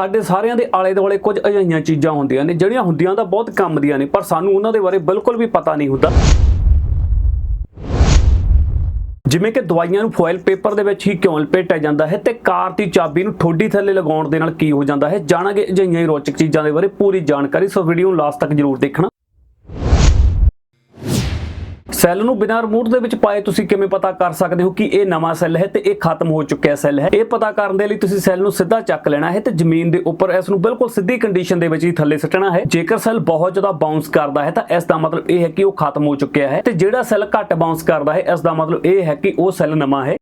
ਸਾਡੇ ਸਾਰਿਆਂ ਦੇ ਆਲੇ ਦੁਆਲੇ ਕੁਝ ਅਜਿਹੀਆਂ ਚੀਜ਼ਾਂ ਹੁੰਦੀਆਂ ਨੇ, ਜਿਹੜੀਆਂ ਹੁੰਦੀਆਂ ਤਾਂ ਬਹੁਤ ਕੰਮ ਦੀਆਂ ਨੇ, ਪਰ ਸਾਨੂੰ ਉਹਨਾਂ ਦੇ ਬਾਰੇ ਬਿਲਕੁਲ ਵੀ ਪਤਾ ਨਹੀਂ ਹੁੰਦਾ। ਜਿਵੇਂ ਕਿ ਦਵਾਈਆਂ ਨੂੰ ਫੋਇਲ ਪੇਪਰ ਦੇ ਵਿੱਚ ਹੀ ਕਿਉਂ ਲਪੇਟਿਆ ਜਾਂਦਾ ਹੈ ਤੇ ਕਾਰ ਦੀ ਚਾਬੀ ਨੂੰ ਠੋਡੀ ਥੱਲੇ ਲਗਾਉਣ ਦੇ ਨਾਲ ਕੀ ਹੋ ਜਾਂਦਾ ਹੈ, ਜਾਣਾਂਗੇ ਅਜਿਹੀਆਂ ਹੀ ਰੋਚਕ ਚੀਜ਼ਾਂ ਦੇ ਬਾਰੇ ਪੂਰੀ ਜਾਣਕਾਰੀ, ਸੋ ਵੀਡੀਓ ਨੂੰ ਲਾਸਟ ਤੱਕ ਜਰੂਰ ਦੇਖਣਾ। ਸੈੱਲ ਨੂੰ ਬਿਨਾਂ ਰਿਮੋਟ ਦੇ ਵਿੱਚ ਪਾਏ ਤੁਸੀਂ ਕਿਵੇਂ ਪਤਾ ਕਰ ਸਕਦੇ ਹੋ ਕਿ ਇਹ ਨਵਾਂ ਸੈੱਲ ਹੈ ਤੇ ਇਹ ਖਤਮ ਹੋ ਚੁੱਕਿਆ ਸੈੱਲ ਹੈ? ਇਹ ਪਤਾ ਕਰਨ ਦੇ ਲਈ ਤੁਸੀਂ ਸੈੱਲ ਨੂੰ ਸਿੱਧਾ ਚੱਕ ਲੈਣਾ ਹੈ ਤੇ ਜ਼ਮੀਨ ਦੇ ਉੱਪਰ ਇਸ ਨੂੰ ਬਿਲਕੁਲ ਸਿੱਧੀ ਕੰਡੀਸ਼ਨ ਦੇ ਵਿੱਚ ਹੀ ਥੱਲੇ ਸੁੱਟਣਾ ਹੈ। ਜੇਕਰ ਸੈੱਲ ਬਹੁਤ ਜ਼ਿਆਦਾ ਬਾਉਂਸ ਕਰਦਾ ਹੈ ਤਾਂ ਇਸ ਦਾ ਮਤਲਬ ਇਹ ਹੈ ਕਿ ਉਹ ਖਤਮ ਹੋ ਚੁੱਕਿਆ ਹੈ ਤੇ ਜਿਹੜਾ ਸੈੱਲ ਘੱਟ ਬਾਉਂਸ ਕਰਦਾ ਹੈ, ਇਸ ਦਾ ਮਤਲਬ ਇਹ ਹੈ ਕਿ ਉਹ ਸੈੱਲ ਨਵਾਂ ਹੈ।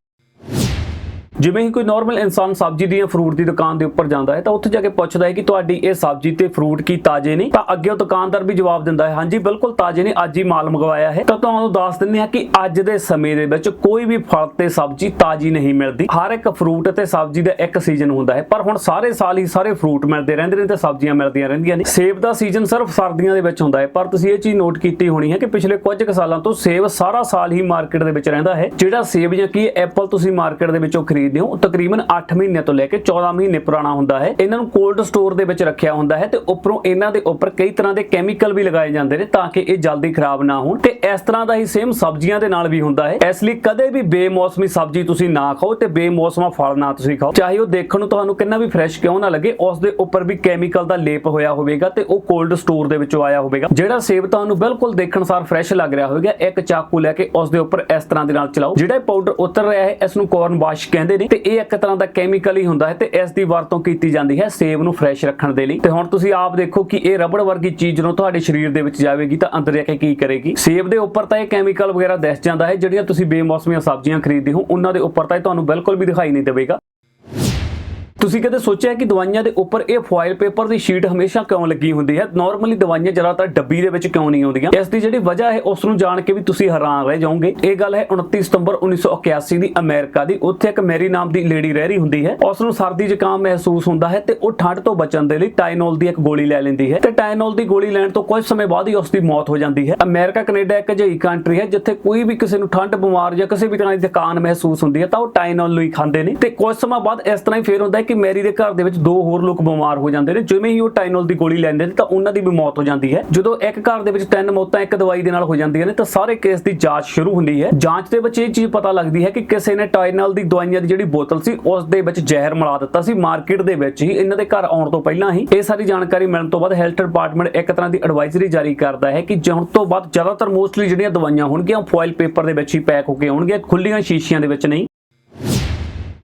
ਜਿਵੇਂ ਹੀ ਕੋਈ ਨਾਰਮਲ ਇਨਸਾਨ ਸਬਜ਼ੀ ਦੀ ਜਾਂ ਫਰੂਟ ਦੀ ਦੁਕਾਨ ਦੇ ਉੱਪਰ ਜਾਂਦਾ ਹੈ ਤਾਂ ਉੱਥੇ ਜਾ ਕੇ ਪੁੱਛਦਾ ਹੈ ਕਿ ਤੁਹਾਡੀ ਇਹ ਸਬਜ਼ੀ ਤੇ ਫਰੂਟ ਕੀ ਤਾਜ਼ੇ ਨੇ? ਤਾਂ ਅੱਗੇ ਉਹ ਦੁਕਾਨਦਾਰ ਵੀ ਜਵਾਬ ਦਿੰਦਾ ਹੈ, ਹਾਂਜੀ, ਬਿਲਕੁਲ ਤਾਜ਼ੇ ਨੇ, ਅੱਜ ਹੀ ਮਾਲ ਮੰਗਵਾਇਆ ਹੈ। ਤਾਂ ਤੁਹਾਨੂੰ ਦੱਸ ਦਿੰਦੇ ਹਾਂ ਕਿ ਅੱਜ ਦੇ ਸਮੇਂ ਦੇ ਵਿੱਚ ਕੋਈ ਵੀ ਫਲ ਤੇ ਸਬਜ਼ੀ ਤਾਜ਼ੀ ਨਹੀਂ ਮਿਲਦੀ। ਹਰ ਇੱਕ ਫਰੂਟ ਤੇ ਸਬਜ਼ੀ ਦਾ ਇੱਕ ਸੀਜ਼ਨ ਹੁੰਦਾ ਹੈ, ਪਰ ਹੁਣ ਸਾਰੇ ਸਾਲ ਹੀ ਸਾਰੇ ਫਰੂਟ ਮਿਲਦੇ ਰਹਿੰਦੇ ਨੇ ਤੇ ਸਬਜ਼ੀਆਂ ਮਿਲਦੀਆਂ ਰਹਿੰਦੀਆਂ ਨੇ। ਸੇਬ ਦਾ ਸੀਜ਼ਨ ਸਿਰਫ ਸਰਦੀਆਂ ਦੇ ਵਿੱਚ ਹੁੰਦਾ ਹੈ, ਪਰ ਤੁਸੀਂ ਇਹ ਚੀਜ਼ ਨੋਟ ਕੀਤੀ ਹੋਣੀ ਹੈ ਕਿ ਪਿਛਲੇ ਕੁਝ ਕੁ ਸਾਲਾਂ ਤੋਂ ਸੇਬ ਸਾਰਾ ਸਾਲ ਹੀ ਮਾਰਕੀਟ ਦੇ ਵਿੱਚ ਰਹਿੰਦਾ ਹੈ। ਜਿਹੜਾ ਸੇਬ ਜਾਂ ਕੀ ਐਪਲ ਤੁਸੀਂ ਮਾਰਕੀਟ ਦੇ ਵਿੱਚੋਂ ਖਰੀਦ ਖਰੀਦਦੇ ਹੋ, ਤਕਰੀਬਨ 8 ਮਹੀਨੇ ਤੋਂ ਲੈ ਕੇ 14 ਮਹੀਨੇ ਪੁਰਾਣਾ ਹੁੰਦਾ ਹੈ। ਇਹਨਾਂ ਨੂੰ ਕੋਲਡ ਸਟੋਰ ਦੇ ਵਿੱਚ ਰੱਖਿਆ ਹੁੰਦਾ ਹੈ ਤੇ ਉੱਪਰੋਂ ਇਹਨਾਂ ਦੇ ਉੱਪਰ ਕਈ ਤਰ੍ਹਾਂ ਦੇ ਕੈਮੀਕਲ ਵੀ ਲਗਾਏ ਜਾਂਦੇ ਨੇ ਤਾਂ ਕਿ ਇਹ ਜਲਦੀ ਖਰਾਬ ਨਾ ਹੋਣ। ਤੇ ਇਸ ਤਰ੍ਹਾਂ ਦਾ ਹੀ ਸੇਮ ਸਬਜ਼ੀਆਂ ਦੇ ਨਾਲ ਵੀ ਹੁੰਦਾ ਹੈ। ਇਸ ਲਈ ਕਦੇ ਵੀ ਬੇਮੌਸਮੀ ਸਬਜ਼ੀ ਤੁਸੀਂ ਨਾ ਖਾਓ ਤੇ ਬੇਮੌਸਮਾ ਫਲ ਨਾ ਤੁਸੀਂ ਖਾਓ। ਚਾਹੇ ਉਹ ਦੇਖਣ ਨੂੰ ਤੁਹਾਨੂੰ ਕਿੰਨਾ ਵੀ ਫਰੈਸ਼ ਕਿਉਂ ਨਾ ਲੱਗੇ, ਉਸ ਦੇ ਉੱਪਰ ਵੀ ਕੈਮੀਕਲ ਦਾ ਲੇਪ ਹੋਇਆ ਹੋਵੇਗਾ ਤੇ ਉਹ ਕੋਲਡ ਸਟੋਰ ਦੇ ਵਿੱਚੋਂ ਆਇਆ ਹੋਵੇਗਾ। ਜਿਹੜਾ ਸੇਬ ਤੁਹਾਨੂੰ ਬਿਲਕੁਲ ਦੇਖਣ ਸਾਰ ਫਰੈਸ਼ ਲੱਗ ਰਿਹਾ ਹੋਵੇਗਾ, ਇੱਕ ਚਾਕੂ ਲੈ ਕੇ ਉਸ ਦੇ ਉੱਪਰ ਇਸ ਤਰ੍ਹਾਂ ਦੇ ਨਾਲ ਚਲਾਓ। ਜਿਹੜਾ ਪਾਊਡਰ ਉਤਰ ਰਿਹਾ ਹੈ, ਇਸ ਨੂੰ ਕੋਰਨ ਵਾਸ਼ ਕਹਿੰਦੇ ਨੇ ਤੇ ਇਹ ਇੱਕ ਤਰ੍ਹਾਂ ਦਾ ਕੈਮੀਕਲ ਹੀ ਹੁੰਦਾ ਹੈ ਤੇ ਇਸ ਦੀ ਵਰਤੋਂ ਕੀਤੀ ਜਾਂਦੀ ਹੈ ਸੇਬ ਨੂੰ ਫਰੈਸ਼ ਰੱਖਣ ਦੇ ਲਈ। ਤੇ ਹੁਣ ਤੁਸੀਂ ਆਪ ਦੇਖੋ ਕਿ ਇਹ ਰਬੜ ਵਰਗੀ ਚੀਜ਼ ਜਦੋਂ ਤੁਹਾਡੇ ਸਰੀਰ ਦੇ ਵਿੱਚ ਜਾਵੇਗੀ ਤਾਂ ਅੰਦਰ ਜਾ ਕੇ ਕੀ ਕਰੇਗੀ। ਸੇਬ ਦੇ ਉੱਪਰ ਤਾਂ ਇਹ ਕੈਮੀਕਲ ਵਗੈਰਾ ਦਿਸ ਜਾਂਦਾ ਹੈ, ਜਿਹੜੀਆਂ ਤੁਸੀਂ ਬੇਮੌਸਮੀਆਂ ਸਬਜ਼ੀਆਂ ਖਰੀਦਦੇ ਹੋ, ਉਹਨਾਂ ਦੇ ਉੱਪਰ ਤਾਂ ਇਹ ਤੁਹਾਨੂੰ ਬਿਲਕੁਲ ਵੀ ਦਿਖਾਈ ਨਹੀਂ ਦੇਵੇਗਾ। ਤੁਸੀਂ ਕਦੇ ਸੋਚਿਆ ਕਿ ਦਵਾਈਆਂ ਦੇ ਉੱਪਰ ਇਹ ਫੋਇਲ ਪੇਪਰ ਦੀ ਸ਼ੀਟ ਹਮੇਸ਼ਾ ਕਿਉਂ ਲੱਗੀ ਹੁੰਦੀ ਹੈ? ਨਾਰਮਲੀ ਦਵਾਈਆਂ ਜ਼ਿਆਦਾਤਰ ਡੱਬੀ ਦੇ ਵਿੱਚ ਕਿਉਂ ਨਹੀਂ ਆਉਂਦੀਆਂ? ਇਸ ਦੀ ਜਿਹੜੀ ਵਜ੍ਹਾ ਹੈ, ਉਸ ਨੂੰ ਜਾਣ ਕੇ ਵੀ ਤੁਸੀਂ ਹੈਰਾਨ ਰਹਿ ਜਾਓਗੇ। ਇਹ ਗੱਲ ਹੈ 29 ਸਤੰਬਰ 1981 ਦੀ ਅਮਰੀਕਾ ਦੀ। ਉੱਥੇ ਇੱਕ ਮੈਰੀ ਨਾਮ ਦੀ ਲੇਡੀ ਰਹਿ ਰਹੀ ਹੁੰਦੀ ਹੈ। ਉਸ ਨੂੰ ਸਰਦੀ ਜ਼ੁਕਾਮ ਮਹਿਸੂਸ ਹੁੰਦਾ ਹੈ ਤੇ ਉਹ ਠੰਡ ਤੋਂ ਬਚਣ ਦੇ ਲਈ ਟਾਈਨੋਲ ਦੀ ਇੱਕ ਗੋਲੀ ਲੈ ਲੈਂਦੀ ਹੈ। ਤੇ ਟਾਈਨੋਲ ਦੀ ਗੋਲੀ ਲੈਣ ਤੋਂ ਕੁਝ ਸਮੇਂ ਬਾਅਦ ਹੀ ਉਸ ਦੀ ਮੌਤ ਹੋ ਜਾਂਦੀ ਹੈ। ਅਮਰੀਕਾ, ਕੈਨੇਡਾ ਇੱਕ ਅਜਿਹੀ ਕੰਟਰੀ ਹੈ ਜਿੱਥੇ ਕੋਈ ਵੀ ਕਿਸੇ ਨੂੰ ਠੰਡ ਬਿਮਾਰ ਜਾਂ ਕਿਸੇ ਵੀ ਤਰ੍ਹਾਂ ਦੀ ਥਕਾਨ ਮਹਿਸੂਸ ਹੁੰਦੀ ਹੈ ਤਾਂ ਉਹ ਟਾਈਨੋਲ ਨੂੰ ਹੀ ਖਾਂਦੇ ਨੇ। ਤੇ ਕੁਝ ਸਮਾਂ ਬਾਅਦ ਇਸ ਤਰ੍ਹਾਂ ਹੀ ਫੇਰ ਹੁੰਦਾ ਕਿ ਮੈਰੀ ਦੇ ਘਰ ਦੇ ਵਿੱਚ ਦੋ ਹੋਰ ਲੋਕ ਬਿਮਾਰ ਹੋ ਜਾਂਦੇ ਨੇ। ਜਿਵੇਂ ਹੀ ਉਹ ਟਾਈਨੋਲ ਦੀ ਗੋਲੀ ਲੈਂਦੇ ਨੇ ਤਾਂ ਉਹਨਾਂ ਦੀ ਵੀ ਮੌਤ ਹੋ ਜਾਂਦੀ ਹੈ। ਜਦੋਂ ਇੱਕ ਘਰ ਦੇ ਵਿੱਚ ਤਿੰਨ ਮੌਤਾਂ ਇੱਕ ਦਵਾਈ ਦੇ ਨਾਲ ਹੋ ਜਾਂਦੀਆਂ ਨੇ ਤਾਂ ਸਾਰੇ ਕੇਸ ਦੀ ਜਾਂਚ ਸ਼ੁਰੂ ਹੁੰਦੀ ਹੈ। ਜਾਂਚ ਦੇ ਵਿੱਚ ਇਹ ਚੀਜ਼ ਪਤਾ ਲੱਗਦੀ ਹੈ ਕਿ ਕਿਸੇ ਨੇ ਟਾਈਨੋਲ ਦੀ ਦਵਾਈਆਂ ਦੀ ਜਿਹੜੀ ਬੋਤਲ ਸੀ, ਉਸ ਦੇ ਵਿੱਚ ਜ਼ਹਿਰ ਮਿਲਾ ਦਿੱਤਾ ਸੀ। ਮਾਰਕੀਟ ਦੇ ਵਿੱਚ ਹੀ ਇਹਨਾਂ ਦੇ ਘਰ ਆਉਣ ਤੋਂ ਪਹਿਲਾਂ ਹੀ ਇਹ ਸਾਰੀ ਜਾਣਕਾਰੀ ਮਿਲਣ ਤੋਂ ਬਾਅਦ ਹੈਲਥ ਡਿਪਾਰਟਮੈਂਟ ਇੱਕ ਤਰ੍ਹਾਂ ਦੀ ਐਡਵਾਈਜ਼ਰੀ ਜਾਰੀ ਕਰਦਾ ਹੈ ਕਿ ਜਉਣ ਤੋਂ ਬਾਅਦ ਜ਼ਿਆਦਾਤਰ ਮੋਸਟਲੀ ਜਿਹੜੀਆਂ ਦਵਾਈਆਂ ਹੋਣਗੀਆਂ ਫੋਇਲ ਪੇਪਰ ਦੇ ਵਿੱਚ ਹੀ ਪੈਕ ਹੋ ਕੇ ਆਉਣਗੀਆਂ। ਖੁੱਲੀਆਂ ਸ਼ੀਸ਼ੀਆਂ ਦੇ ਵਿੱਚ ਨਹੀਂ।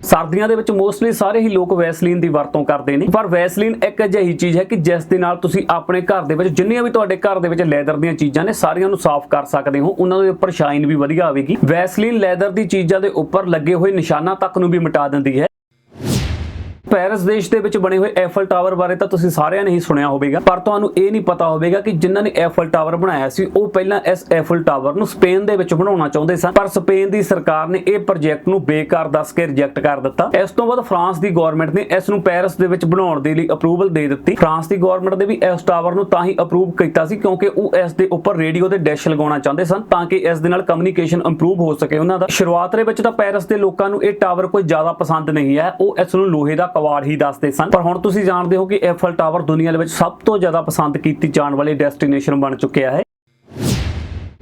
ਸਰਦੀਆਂ ਦੇ ਵਿੱਚ ਮੋਸਟਲੀ ਸਾਰੇ ਹੀ ਲੋਕ ਵੈਸਲੀਨ ਦੀ ਵਰਤੋਂ ਕਰਦੇ ਨੇ। ਪਰ ਵੈਸਲੀਨ ਇੱਕ ਅਜਿਹੀ ਚੀਜ਼ ਹੈ ਕਿ ਜਿਸ ਦੇ ਨਾਲ ਤੁਸੀਂ ਆਪਣੇ ਘਰ ਦੇ ਵਿੱਚ ਜਿੰਨੀਆਂ ਵੀ ਤੁਹਾਡੇ ਘਰ ਦੇ ਵਿੱਚ ਲੈਦਰ ਦੀਆਂ ਚੀਜ਼ਾਂ ਨੇ, ਸਾਰੀਆਂ ਨੂੰ ਸਾਫ਼ ਕਰ ਸਕਦੇ ਹੋ। ਉਹਨਾਂ ਦੇ ਉੱਪਰ ਸ਼ਾਈਨ ਵੀ ਵਧੀਆ ਆਵੇਗੀ। ਵੈਸਲੀਨ ਲੈਦਰ ਦੀ ਚੀਜ਼ਾਂ ਦੇ ਉੱਪਰ ਲੱਗੇ ਹੋਏ ਨਿਸ਼ਾਨਾਂ ਤੱਕ ਨੂੰ ਵੀ ਮਿਟਾ ਦਿੰਦੀ ਹੈ। ਪੈਰਿਸ ਦੇਸ਼ ਦੇ ਵਿੱਚ ਬਣੇ ਹੋਏ ਐਫਲ ਟਾਵਰ ਬਾਰੇ ਤਾਂ ਤੁਸੀਂ ਸਾਰਿਆਂ ਨੇ ਹੀ ਸੁਣਿਆ ਹੋਵੇਗਾ। ਪਰ ਤੁਹਾਨੂੰ ਇਹ ਨਹੀਂ ਪਤਾ ਹੋਵੇਗਾ ਕਿ ਜਿਨ੍ਹਾਂ ਨੇ ਐਫਲ ਟਾਵਰ ਬਣਾਇਆ ਸੀ, ਉਹ ਪਹਿਲਾਂ ਇਸ ਐਫਲ ਟਾਵਰ ਨੂੰ ਸਪੇਨ ਦੇ ਵਿੱਚ ਬਣਾਉਣਾ ਚਾਹੁੰਦੇ ਸਨ। ਪਰ ਸਪੇਨ ਦੀ ਸਰਕਾਰ ਨੇ ਇਹ ਪ੍ਰੋਜੈਕਟ ਨੂੰ ਬੇਕਾਰ ਦੱਸ ਕੇ ਰਿਜੈਕਟ ਕਰ ਦਿੱਤਾ। ਇਸ ਤੋਂ ਬਾਅਦ ਫਰਾਂਸ ਦੀ ਗਵਰਨਮੈਂਟ ਨੇ ਇਸ ਨੂੰ ਪੈਰਿਸ ਦੇ ਵਿੱਚ ਬਣਾਉਣ ਦੇ ਲਈ ਅਪਰੂਵਲ ਦੇ ਦਿੱਤੀ। ਫਰਾਂਸ ਦੀ ਗਵਰਨਮੈਂਟ ਨੇ ਵੀ ਇਸ ਟਾਵਰ ਨੂੰ ਤਾਂ ਹੀ ਅਪਰੂਵ ਕੀਤਾ ਸੀ, ਕਿਉਂਕਿ ਉਹ ਇਸ ਦੇ ਉੱਪਰ ਰੇਡੀਓ ਦੇ ਡੈਸ਼ ਲਗਾਉਣਾ ਚਾਹੁੰਦੇ ਸਨ, ਤਾਂ ਕਿ ਇਸ ਦੇ ਨਾਲ ਕਮਿਊਨੀਕੇਸ਼ਨ ਇੰਪਰੂਵ ਹੋ ਸਕੇ ਉਹਨਾਂ ਦਾ। ਸ਼ੁਰੂਆਤ ਦੇ ਵਿੱਚ ਤਾਂ ਪੈਰਿਸ ਦੇ ਲੋਕਾਂ ਨੂੰ ਇਹ ਟਾਵਰ ਕੋਈ ਜ਼ਿਆਦਾ ਪਸੰਦ ਨਹੀਂ ਹੈ, ਉਹ ਇਸ ਨੂੰ ਲੋਹੇ ਦਾ ਕਵਾੜ ਹੀ ਦੱਸਦੇ ਸਨ। ਪਰ ਹੁਣ ਤੁਸੀਂ ਜਾਣਦੇ ਹੋ ਕਿ ਐਫਲ ਟਾਵਰ ਦੁਨੀਆ ਦੇ ਵਿੱਚ ਸਭ ਤੋਂ ਜ਼ਿਆਦਾ ਪਸੰਦ ਕੀਤੀ ਜਾਣ ਵਾਲੀ ਡੈਸਟੀਨੇਸ਼ਨ ਬਣ ਚੁੱਕਿਆ ਹੈ।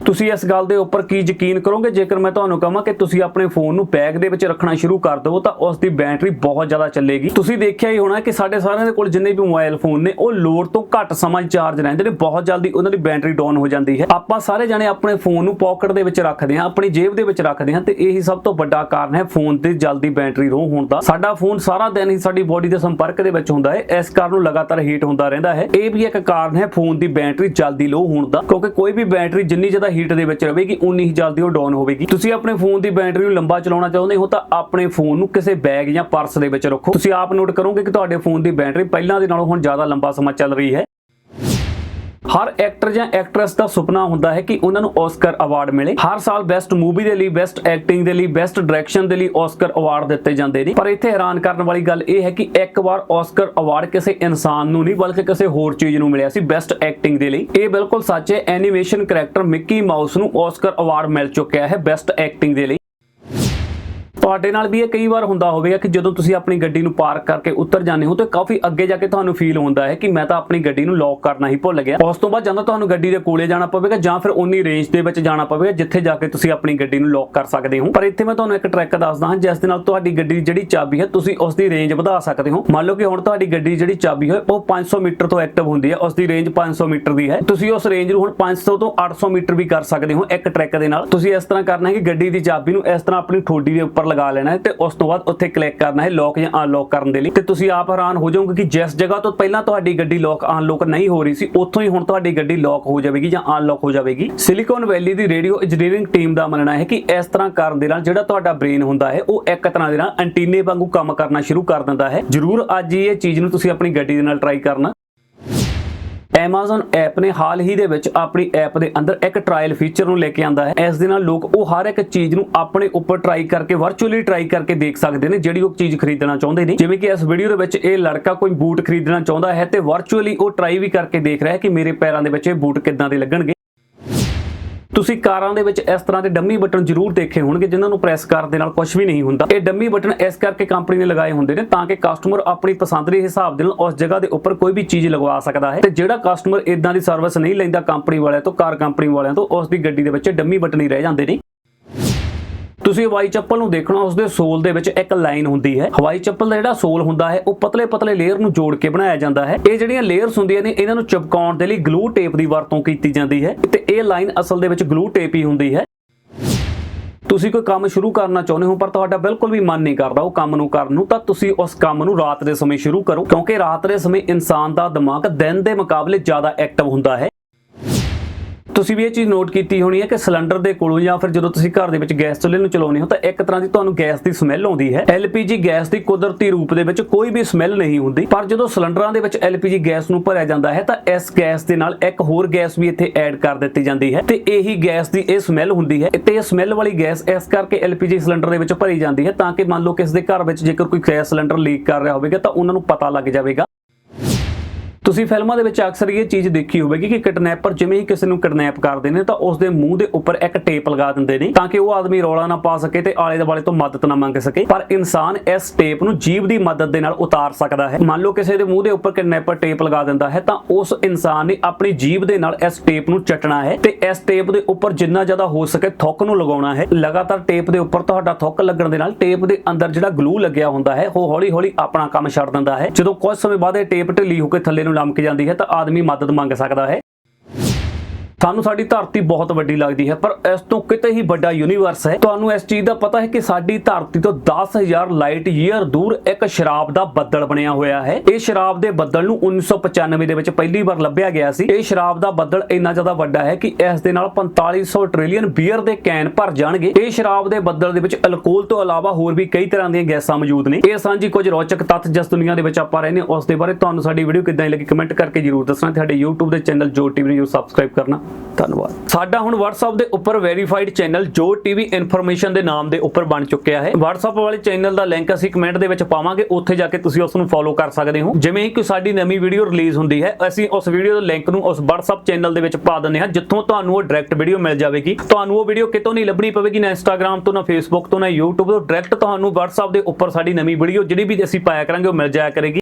ਤੁਸੀਂ ਇਸ ਗੱਲ ਦੇ ਉੱਪਰ ਕੀ ਯਕੀਨ ਕਰੋਗੇ? ਜੇਕਰ ਮੈਂ ਤੁਹਾਨੂੰ ਕਹਾਂ ਕਿ ਤੁਸੀਂ ਆਪਣੇ ਫੋਨ ਨੂੰ ਬੈਗ ਦੇ ਵਿੱਚ ਰੱਖਣਾ ਸ਼ੁਰੂ ਕਰ ਦਿਓ ਤਾਂ ਉਸ ਦੀ ਬੈਟਰੀ ਬਹੁਤ ਜ਼ਿਆਦਾ ਚੱਲੇਗੀ। ਤੁਸੀਂ ਦੇਖਿਆ ਹੀ ਹੋਣਾ ਕਿ ਸਾਡੇ ਸਾਰਿਆਂ ਦੇ ਕੋਲ ਜਿੰਨੇ ਵੀ ਮੋਬਾਈਲ ਫੋਨ ਨੇ, ਉਹ ਲੋਡ ਤੋਂ ਘੱਟ ਸਮਾਂ ਚਾਰਜ ਰਹਿੰਦੇ ਨੇ। ਬਹੁਤ ਜਲਦੀ ਉਹਨਾਂ ਦੀ ਬੈਟਰੀ ਡਾਊਨ ਹੋ ਜਾਂਦੀ ਹੈ। ਆਪਾਂ ਸਾਰੇ ਜਾਣੇ ਆਪਣੇ ਫੋਨ ਨੂੰ ਪਾਕਟ ਦੇ ਵਿੱਚ ਰੱਖਦੇ ਹਾਂ, ਆਪਣੀ ਜੇਬ ਦੇ ਵਿੱਚ ਰੱਖਦੇ ਹਾਂ, ਤੇ ਇਹੀ ਸਭ ਤੋਂ ਵੱਡਾ ਕਾਰਨ ਹੈ ਫੋਨ ਦੀ ਜਲਦੀ ਬੈਟਰੀ ਰੋ ਹੋਣ ਦਾ। ਸਾਡਾ ਫੋਨ ਸਾਰਾ ਦਿਨ ਹੀ ਸਾਡੀ ਬੋਡੀ ਦੇ ਸੰਪਰਕ ਦੇ ਵਿੱਚ ਹੁੰਦਾ ਹੈ। ਇਸ ਕਾਰਨ ਨੂੰ ਲਗਾਤਾਰ ਹੀਟ ਹੁੰਦਾ ਰਹਿੰਦਾ ਹੈ। ਇਹ ਵੀ ਇੱਕ ਕਾਰਨ ਹੈ ਫੋਨ ਦੀ ਬੈਟਰੀ ਜਲਦੀ ਲੋ ਹੋਣ ਦਾ, ਕਿਉਂਕਿ ਕੋਈ ਵੀ ਬੈਟਰੀ ਜਿੰਨੀ ਜ਼ਿਆਦਾ ਹੀਟ ਦੇ ਵਿੱਚ ਰਹੇਗੀ, ਉਨੀ ਹੀ ਜਲਦੀ ਉਹ ਡਾਊਨ ਹੋਵੇਗੀ। ਤੁਸੀਂ ਆਪਣੇ ਫੋਨ ਦੀ ਬੈਟਰੀ ਨੂੰ ਲੰਬਾ ਚਲਾਉਣਾ ਚਾਹੁੰਦੇ ਹੋ ਤਾਂ ਆਪਣੇ ਫੋਨ ਨੂੰ ਕਿਸੇ ਬੈਗ ਜਾਂ ਪਰਸ ਦੇ ਵਿੱਚ ਰੱਖੋ। ਤੁਸੀਂ ਆਪ ਨੋਟ ਕਰੋਗੇ ਕਿ ਤੁਹਾਡੇ ਫੋਨ ਦੀ ਬੈਟਰੀ ਪਹਿਲਾਂ ਦੇ ਨਾਲੋਂ ਹੁਣ ਜ਼ਿਆਦਾ ਲੰਬਾ ਸਮਾਂ ਚੱਲ ਰਹੀ ਹੈ। ਹਰ ਐਕਟਰ ਜਾਂ ਐਕਟਰੈਸ ਦਾ ਸੁਪਨਾ ਹੁੰਦਾ ਹੈ ਕਿ ਉਹਨਾਂ ਨੂੰ ਆਸਕਰ ਅਵਾਰਡ ਮਿਲੇ। ਹਰ ਸਾਲ ਬੈਸਟ ਮੂਵੀ ਦੇ ਲਈ ਬੈਸਟ ਐਕਟਿੰਗ ਦੇ ਲਈ ਬੈਸਟ ਡਾਇਰੈਕਸ਼ਨ ਦੇ ਲਈ ਆਸਕਰ ਅਵਾਰਡ ਦਿੱਤੇ ਜਾਂਦੇ ਨੇ। ਪਰ ਇੱਥੇ ਹੈਰਾਨ ਕਰਨ ਵਾਲੀ ਗੱਲ ਇਹ ਹੈ ਕਿ ਇੱਕ ਵਾਰ ਆਸਕਰ ਅਵਾਰਡ ਕਿਸੇ ਇਨਸਾਨ ਨੂੰ ਨਹੀਂ, ਬਲਕਿ ਕਿਸੇ ਹੋਰ ਚੀਜ਼ ਨੂੰ ਮਿਲਿਆ ਸੀ ਬੈਸਟ ਐਕਟਿੰਗ ਦੇ ਲਈ। ਇਹ ਬਿਲਕੁਲ ਸੱਚ ਹੈ ਐਨੀਮੇਸ਼ਨ ਕਰੈਕਟਰ ਮਿੱਕੀ ਮਾਊਸ ਨੂੰ ਆਸਕਰ ਅਵਾਰਡ ਮਿਲ ਚੁੱਕਿਆ ਹੈ ਬੈਸਟ ਐਕਟਿੰਗ ਦੇ ਲਈ। ਤੁਹਾਡੇ ਨਾਲ ਵੀ ਇਹ ਕਈ ਵਾਰ ਹੁੰਦਾ ਹੋਵੇਗਾ ਕਿ ਜਦੋਂ ਤੁਸੀਂ ਆਪਣੀ ਗੱਡੀ ਨੂੰ ਪਾਰਕ ਕਰਕੇ ਉੱਤਰ ਜਾਂਦੇ ਹੋ ਤੇ ਕਾਫੀ ਅੱਗੇ ਜਾ ਕੇ ਤੁਹਾਨੂੰ ਫੀਲ ਹੁੰਦਾ ਹੈ ਕਿ ਮੈਂ ਤਾਂ ਆਪਣੀ ਗੱਡੀ ਨੂੰ ਲੌਕ ਕਰਨਾ ਹੀ ਭੁੱਲ ਗਿਆ। ਉਸ ਤੋਂ ਬਾਅਦ ਜਦੋਂ ਤੁਹਾਨੂੰ ਗੱਡੀ ਦੇ ਕੋਲੇ ਜਾਣਾ ਪਵੇਗਾ ਜਾਂ ਫਿਰ ਉਨੀ ਰੇਂਜ ਦੇ ਵਿੱਚ ਜਾਣਾ ਪਵੇਗਾ ਜਿੱਥੇ ਜਾ ਕੇ ਤੁਸੀਂ ਆਪਣੀ ਗੱਡੀ ਨੂੰ ਲੌਕ ਕਰ ਸਕਦੇ ਹੋ। ਪਰ ਇੱਥੇ ਮੈਂ ਤੁਹਾਨੂੰ ਇੱਕ ਟਰੈਕ ਦੱਸਦਾ ਹਾਂ, ਜਿਸ ਦੇ ਨਾਲ ਤੁਹਾਡੀ ਗੱਡੀ ਦੀ ਜਿਹੜੀ ਚਾਬੀ ਹੈ, ਤੁਸੀਂ ਉਸ ਦੀ ਰੇਂਜ ਵਧਾ ਸਕਦੇ ਹੋ। ਮੰਨ ਲਓ ਕਿ ਹੁਣ ਤੁਹਾਡੀ ਗੱਡੀ ਦੀ ਜਿਹੜੀ ਚਾਬੀ ਹੈ, ਉਹ 500 ਮੀਟਰ ਤੋਂ ਐਕਟਿਵ ਹੁੰਦੀ ਹੈ। ਉਸ ਦੀ ਰੇਂਜ 500 ਮੀਟਰ ਦੀ ਹੈ। ਤੁਸੀਂ ਉਸ ਰੇਂਜ ਨੂੰ ਹੁਣ 500 ਤੋਂ 800 ਮੀਟਰ ਵੀ ਕਰ ਸਕਦੇ ਹੋ। ਇੱਕ ਟਰੈਕ ਦੇ ਨਾਲ ਤੁਸੀਂ ਇਸ ਤਰ੍ਹਾਂ ਕਰਨਾ ਹੈ ਕਿ ਗੱਡੀ ਦੀ ਚਾਬੀ ਨੂੰ ਇਸ ਤਰ੍ਹਾਂ ਆਪਣੀ ਠੋਡੀ ਦੇ ਉੱਪਰ ਲਗਾ ਲੈਣਾ ਹੈ ਤੇ ਉਸ ਤੋਂ ਬਾਅਦ ਉੱਥੇ ਕਲਿੱਕ ਕਰਨਾ ਹੈ ਲੋਕ ਜਾਂ ਅਨਲੌਕ ਕਰਨ ਦੇ ਲਈ। ਤੇ ਤੁਸੀਂ ਆਪ ਹੈਰਾਨ ਹੋ ਜਾਓਗੇ ਕਿ ਜਿਸ ਜਗ੍ਹਾ ਤੋਂ ਪਹਿਲਾਂ ਤੁਹਾਡੀ ਗੱਡੀ ਲੋਕ ਅਨਲੌਕ ਨਹੀਂ ਹੋ ਰਹੀ ਸੀ, ਉੱਥੋਂ ਹੀ ਹੁਣ ਤੁਹਾਡੀ ਗੱਡੀ ਲੋਕ ਹੋ ਜਾਵੇਗੀ ਜਾਂ ਅਨਲੌਕ ਹੋ ਜਾਵੇਗੀ। ਸਿਲੀਕਨ ਵੈਲੀ ਦੀ ਰੇਡੀਓ ਇੰਜੀਨੀਅਰਿੰਗ ਟੀਮ ਦਾ ਮੰਨਣਾ ਹੈ ਕਿ ਇਸ ਤਰ੍ਹਾਂ ਕਰਨ ਦੇ ਨਾਲ ਜਿਹੜਾ ਤੁਹਾਡਾ ਬ੍ਰੇਨ ਹੁੰਦਾ ਹੈ, ਉਹ ਇੱਕ ਤਰ੍ਹਾਂ ਦੇ ਨਾਲ ਐਂਟੀਨੇ ਵਾਂਗੂ ਕੰਮ ਕਰਨਾ ਸ਼ੁਰੂ ਕਰ ਦਿੰਦਾ ਹੈ। ਜਰੂਰ ਅੱਜ ਹੀ ਇਹ ਚੀਜ਼ ਨੂੰ ਤੁਸੀਂ ਆਪਣੀ ਗੱਡੀ ਦੇ ਨਾਲ ਟਰਾਈ ਕਰਨਾ। Amazon ਐਪ ਨੇ ਹਾਲ ਹੀ ਦੇ ਵਿੱਚ ਆਪਣੀ ਐਪ ਦੇ ਅੰਦਰ ਇੱਕ ਟ੍ਰਾਇਲ ਫੀਚਰ ਨੂੰ ਲੈ ਕੇ ਆਂਦਾ ਹੈ। ਇਸ ਦੇ ਨਾਲ ਲੋਕ ਉਹ ਹਰ ਇੱਕ ਚੀਜ਼ ਨੂੰ ਆਪਣੇ ਉੱਪਰ ਟਰਾਈ ਕਰਕੇ ਵਰਚੁਅਲੀ ਟਰਾਈ ਕਰਕੇ ਦੇਖ ਸਕਦੇ ਨੇ, ਜਿਹੜੀ ਉਹ ਚੀਜ਼ ਖਰੀਦਣਾ ਚਾਹੁੰਦੇ ਨੇ। ਜਿਵੇਂ ਕਿ ਇਸ ਵੀਡੀਓ ਦੇ ਵਿੱਚ ਇਹ ਲੜਕਾ ਕੋਈ ਬੂਟ ਖਰੀਦਣਾ ਚਾਹੁੰਦਾ ਹੈ ਤੇ ਵਰਚੁਅਲੀ ਉਹ ਟਰਾਈ ਵੀ ਕਰਕੇ ਦੇਖ ਰਿਹਾ ਹੈ ਕਿ ਮੇਰੇ ਪੈਰਾਂ ਦੇ ਵਿੱਚ ਇਹ ਬੂਟ ਕਿੱਦਾਂ ਦੇ ਲੱਗਣਗੇ। ਤੁਸੀਂ ਕਾਰਾਂ ਦੇ ਵਿੱਚ ਇਸ ਤਰ੍ਹਾਂ ਦੇ ਡੰਮੀ ਬਟਨ ਜ਼ਰੂਰ ਦੇਖੇ ਹੋਣਗੇ, ਜਿਨ੍ਹਾਂ ਨੂੰ ਪ੍ਰੈਸ ਕਰਨ ਦੇ ਨਾਲ ਕੁਝ ਵੀ ਨਹੀਂ ਹੁੰਦਾ। ਇਹ ਡੰਮੀ ਬਟਨ ਇਸ ਕਰਕੇ ਕੰਪਨੀ ਨੇ ਲਗਾਏ ਹੁੰਦੇ ਨੇ, ਤਾਂ ਕਿ ਕਸਟਮਰ ਆਪਣੀ ਪਸੰਦ ਦੇ ਹਿਸਾਬ ਦੇ ਨਾਲ ਉਸ ਜਗ੍ਹਾ ਦੇ ਉੱਪਰ ਕੋਈ ਵੀ ਚੀਜ਼ ਲਗਵਾ ਸਕਦਾ ਹੈ। ਤੇ ਜਿਹੜਾ ਕਸਟਮਰ ਇਦਾਂ ਦੀ ਸਰਵਿਸ ਨਹੀਂ ਲੈਂਦਾ ਕੰਪਨੀ ਵਾਲਿਆਂ ਤੋਂ, ਕਾਰ ਕੰਪਨੀ ਵਾਲਿਆਂ ਤੋਂ, ਉਸ ਦੀ ਗੱਡੀ ਦੇ ਵਿੱਚ ਡੰਮੀ ਬਟਨ ਹੀ ਰਹਿ ਜਾਂਦੇ ਨੇ। ਤੁਸੀਂ ਹਵਾਈ ਚੱਪਲ ਨੂੰ ਦੇਖਣਾ ਉਸ ਦੇ ਸੋਲ ਦੇ ਵਿੱਚ ਇੱਕ ਲਾਈਨ ਹੁੰਦੀ ਹੈ। ਹਵਾਈ ਚੱਪਲ ਦਾ ਜਿਹੜਾ ਸੋਲ ਹੁੰਦਾ ਹੈ, ਉਹ ਪਤਲੇ ਪਤਲੇ ਲੇਅਰ ਨੂੰ ਜੋੜ ਕੇ ਬਣਾਇਆ ਜਾਂਦਾ ਹੈ। ਇਹ ਜਿਹੜੀਆਂ ਲੇਅਰਸ ਹੁੰਦੀਆਂ ਨੇ, ਇਹਨਾਂ ਨੂੰ ਚਿਪਕਾਉਣ ਦੇ ਲਈ ਗਲੂ ਟੇਪ ਦੀ ਵਰਤੋਂ ਕੀਤੀ ਜਾਂਦੀ ਹੈ ਤੇ ਇਹ ਲਾਈਨ ਅਸਲ ਦੇ ਵਿੱਚ ਗਲੂ ਟੇਪ ਹੀ ਹੁੰਦੀ ਹੈ। ਤੁਸੀਂ ਕੋਈ ਕੰਮ ਸ਼ੁਰੂ ਕਰਨਾ ਚਾਹੁੰਦੇ ਹੋ, ਪਰ ਤੁਹਾਡਾ ਬਿਲਕੁਲ ਵੀ ਮਨ ਨਹੀਂ ਕਰਦਾ ਉਹ ਕੰਮ ਨੂੰ ਕਰਨ ਨੂੰ, ਤਾਂ ਤੁਸੀਂ ਉਸ ਕੰਮ ਨੂੰ ਰਾਤ ਦੇ ਸਮੇਂ ਸ਼ੁਰੂ ਕਰੋ, ਕਿਉਂਕਿ ਰਾਤ ਦੇ ਸਮੇਂ ਇਨਸਾਨ ਦਾ ਦਿਮਾਗ ਦਿਨ ਦੇ ਮੁਕਾਬਲੇ ਜ਼ਿਆਦਾ ਐਕਟਿਵ ਹੁੰਦਾ ਹੈ। ਤੁਸੀਂ ਵੀ ਇਹ ਚੀਜ਼ ਨੋਟ ਕੀਤੀ ਹੋਣੀ ਹੈ ਕਿ ਸਿਲੰਡਰ ਦੇ ਕੋਲੋਂ ਜਾਂ ਫਿਰ ਜਦੋਂ ਤੁਸੀਂ ਘਰ ਦੇ ਵਿੱਚ ਗੈਸ ਚੁੱਲ੍ਹੇ ਨੂੰ ਚਲਾਉਂਦੇ ਹੋ ਤਾਂ ਇੱਕ ਤਰ੍ਹਾਂ ਦੀ ਤੁਹਾਨੂੰ ਗੈਸ ਦੀ ਸਮੈਲ ਆਉਂਦੀ ਹੈ। LPG ਗੈਸ ਦੀ ਕੁਦਰਤੀ ਰੂਪ ਦੇ ਵਿੱਚ ਕੋਈ ਵੀ ਸਮੈਲ ਨਹੀਂ ਹੁੰਦੀ। ਪਰ ਜਦੋਂ ਸਿਲੰਡਰਾਂ ਦੇ ਵਿੱਚ LPG ਗੈਸ ਨੂੰ ਭਰਿਆ ਜਾਂਦਾ ਹੈ ਤਾਂ ਇਸ ਗੈਸ ਦੇ ਨਾਲ ਇੱਕ ਹੋਰ ਗੈਸ ਵੀ ਇੱਥੇ ਐਡ ਕਰ ਦਿੱਤੀ ਜਾਂਦੀ ਹੈ ਤੇ ਇਹੀ ਗੈਸ ਦੀ ਇਹ ਸਮੈਲ ਹੁੰਦੀ ਹੈ ਤੇ ਇਹ ਸਮੈਲ ਵਾਲੀ ਗੈਸ ਇਸ ਕਰਕੇ LPG ਸਿਲੰਡਰ ਦੇ ਵਿੱਚ ਭਰੀ ਜਾਂਦੀ ਹੈ ਤਾਂ ਕਿ ਮੰਨ ਲਓ ਕਿਸ ਦੇ ਘਰ ਵਿੱਚ ਜੇਕਰ ਕੋਈ ਗੈਸ ਸਿਲੰਡਰ ਲੀਕ ਕਰ ਰਿਹਾ ਹੋਵੇਗਾ ਤਾਂ ਉਹਨਾਂ ਨੂੰ ਪਤਾ ਲੱਗ ਜਾਵੇਗਾ। ਤੁਸੀਂ ਫਿਲਮਾਂ ਦੇ ਵਿੱਚ ਅਕਸਰ ਇਹ ਚੀਜ਼ ਦੇਖੀ ਹੋਵੇਗੀ ਕਿ ਕਿਡਨੈਪਰ ਜਿਵੇਂ ਹੀ ਕਿਸੇ ਨੂੰ ਕਿਡਨੈਪ ਕਰਦੇ ਨੇ ਤਾਂ ਉਸ ਦੇ ਮੂੰਹ ਦੇ ਉੱਪਰ ਇੱਕ ਟੇਪ ਲਗਾ ਦਿੰਦੇ ਨੇ ਤਾਂ ਕਿ ਉਹ ਆਦਮੀ ਰੌਲਾ ਨਾ ਪਾ ਸਕੇ ਤੇ ਆਲੇ ਦੁਆਲੇ ਤੋਂ ਮਦਦ ਨਾ ਮੰਗ ਸਕੇ। ਪਰ ਇਨਸਾਨ ਇਸ ਟੇਪ ਨੂੰ ਜੀਭ ਦੀ ਮਦਦ ਦੇ ਨਾਲ ਉਤਾਰ ਸਕਦਾ ਹੈ। ਮੰਨ ਲਓ ਕਿਸੇ ਦੇ ਮੂੰਹ ਦੇ ਉੱਪਰ ਕਿਡਨੈਪਰ ਟੇਪ ਲਗਾ ਦਿੰਦਾ ਹੈ ਤਾਂ ਉਸ ਇਨਸਾਨ ਨੇ ਆਪਣੀ ਜੀਭ ਦੇ ਨਾਲ ਇਸ ਟੇਪ ਨੂੰ ਚੱਟਣਾ ਹੈ ਤੇ ਇਸ ਟੇਪ ਦੇ ਉੱਪਰ ਜਿੰਨਾ ਜ਼ਿਆਦਾ ਹੋ ਸਕੇ ਥੁੱਕ ਨੂੰ ਲਗਾਉਣਾ ਹੈ। ਲਗਾਤਾਰ ਟੇਪ ਦੇ ਉੱਪਰ ਤੁਹਾਡਾ ਥੁੱਕ ਲੱਗਣ ਦੇ ਨਾਲ ਟੇਪ ਦੇ ਅੰਦਰ ਜਿਹੜਾ ਗਲੂ ਲੱਗਿਆ ਹੁੰਦਾ ਹੈ, ਉਹ ਹੌਲੀ ਹੌਲੀ ਆਪਣਾ ਕੰਮ ਛੱਡ ਦਿੰਦਾ ਹੈ। ਜਦੋਂ ਕੁਝ ਸਮੇਂ ਬਾਅਦ ਇਹ ਟੇਪ ਢਿੱਲੀ ਹੋ ਕੇ ਥੱਲੇ ਨੂੰ ਲਮਕ ਜਾਂਦੀ ਹੈ ਤਾਂ ਆਦਮੀ ਮਦਦ ਮੰਗ ਸਕਦਾ ਹੈ। ਸਾਨੂੰ ਸਾਡੀ ਧਰਤੀ ਬਹੁਤ ਵੱਡੀ ਲੱਗਦੀ ਹੈ ਪਰ ਇਸ ਤੋਂ ਕਿਤੇ ਹੀ ਵੱਡਾ ਯੂਨੀਵਰਸ ਹੈ। ਤੁਹਾਨੂੰ ਇਸ ਚੀਜ਼ ਦਾ ਪਤਾ ਹੈ ਕਿ ਸਾਡੀ ਧਰਤੀ ਤੋਂ 10000 ਲਾਈਟ ਈਅਰ ਦੂਰ ਇੱਕ ਸ਼ਰਾਬ ਦਾ ਬੱਦਲ ਬਣਿਆ ਹੋਇਆ ਹੈ। ਇਹ ਸ਼ਰਾਬ ਦੇ ਬੱਦਲ ਨੂੰ 1995 ਦੇ ਵਿੱਚ ਪਹਿਲੀ ਵਾਰ ਲੱਭਿਆ ਗਿਆ ਸੀ। ਇਹ ਸ਼ਰਾਬ ਦਾ ਬੱਦਲ ਇੰਨਾ ਜ਼ਿਆਦਾ ਵੱਡਾ ਹੈ ਕਿ ਇਸ ਦੇ ਨਾਲ 4500 ਟ੍ਰਿਲੀਅਨ ਬੀਅਰ ਦੇ ਕੈਨ ਭਰ ਜਾਣਗੇ। ਇਹ ਸ਼ਰਾਬ ਦੇ ਬੱਦਲ ਦੇ ਵਿੱਚ ਅਲਕੋਹਲ ਤੋਂ ਇਲਾਵਾ ਹੋਰ ਵੀ ਕਈ ਤਰ੍ਹਾਂ ਦੀਆਂ ਗੈਸਾਂ ਮੌਜੂਦ ਨੇ। ਇਹ ਸਾਂਝੀ ਕੁਝ ਰੌਚਕ ਤੱਥ ਜਿਸ ਦੁਨੀਆ ਦੇ ਵਿੱਚ ਆਪਾਂ ਰਹਿੰਦੇ ਹਾਂ, ਉਸ ਦੇ ਬਾਰੇ ਤੁਹਾਨੂੰ ਸਾਡੀ ਵੀਡੀਓ ਕਿੱਦਾਂ ਦੀ ਲੱਗੀ ਕਮੈਂਟ ਕਰਕੇ ਜਰੂਰ ਦੱਸਣਾ ਤੇ ਸਾਡੇ YouTube ਦੇ ਚੈਨਲ ਜੋ ਟੀਵੀ ਨੂੰ ਸਬਸਕ੍ਰਾਈਬ ਕਰਨਾ। ਧੰਨਵਾਦ। ਸਾਡਾ ਹੁਣ WhatsApp ਦੇ ਉੱਪਰ ਵੈਰੀਫਾਈਡ ਚੈਨਲ ਜੋ ਟੀਵੀ ਇਨਫੋਰਮੇਸ਼ਨ ਦੇ ਨਾਮ ਦੇ ਉੱਪਰ ਬਣ ਚੁੱਕਿਆ ਹੈ। WhatsApp ਵਾਲੇ ਚੈਨਲ ਦਾ ਲਿੰਕ ਅਸੀਂ ਕਮੈਂਟ ਦੇ ਵਿੱਚ ਪਾਵਾਂਗੇ। ਉੱਥੇ ਜਾ ਕੇ ਤੁਸੀਂ ਉਸ ਨੂੰ ਫੋਲੋ ਕਰ ਸਕਦੇ ਹੋ। ਜਿਵੇਂ ਹੀ ਕੋਈ ਸਾਡੀ ਨਵੀਂ ਵੀਡੀਓ ਰਿਲੀਜ਼ ਹੁੰਦੀ ਹੈ, ਅਸੀਂ ਉਸ ਵੀਡੀਓ ਦੇ ਲਿੰਕ ਨੂੰ ਉਸ WhatsApp ਚੈਨਲ ਦੇ ਵਿੱਚ ਪਾ ਦਿੰਦੇ ਹਾਂ, ਜਿੱਥੋਂ ਤੁਹਾਨੂੰ ਉਹ ਡਾਇਰੈਕਟ ਵੀਡੀਓ ਮਿਲ ਜਾਵੇਗੀ। ਤੁਹਾਨੂੰ ਉਹ ਵੀਡੀਓ ਕਿਤੋਂ ਨਹੀਂ ਲੱਭਣੀ ਪਵੇਗੀ, ਨਾ Instagram ਤੋਂ, ਨਾ Facebook ਤੋਂ, ਨਾ YouTube ਤੋਂ। ਡਾਇਰੈਕਟ ਤੁਹਾਨੂੰ WhatsApp ਦੇ ਉੱਪਰ ਸਾਡੀ ਨਵੀਂ ਵੀਡੀਓ ਜਿਹੜੀ ਵੀ ਅਸੀਂ ਪਾਇਆ ਕਰਾਂਗੇ, ਉਹ ਮਿਲ ਜਾਇਆ ਕਰੇਗੀ।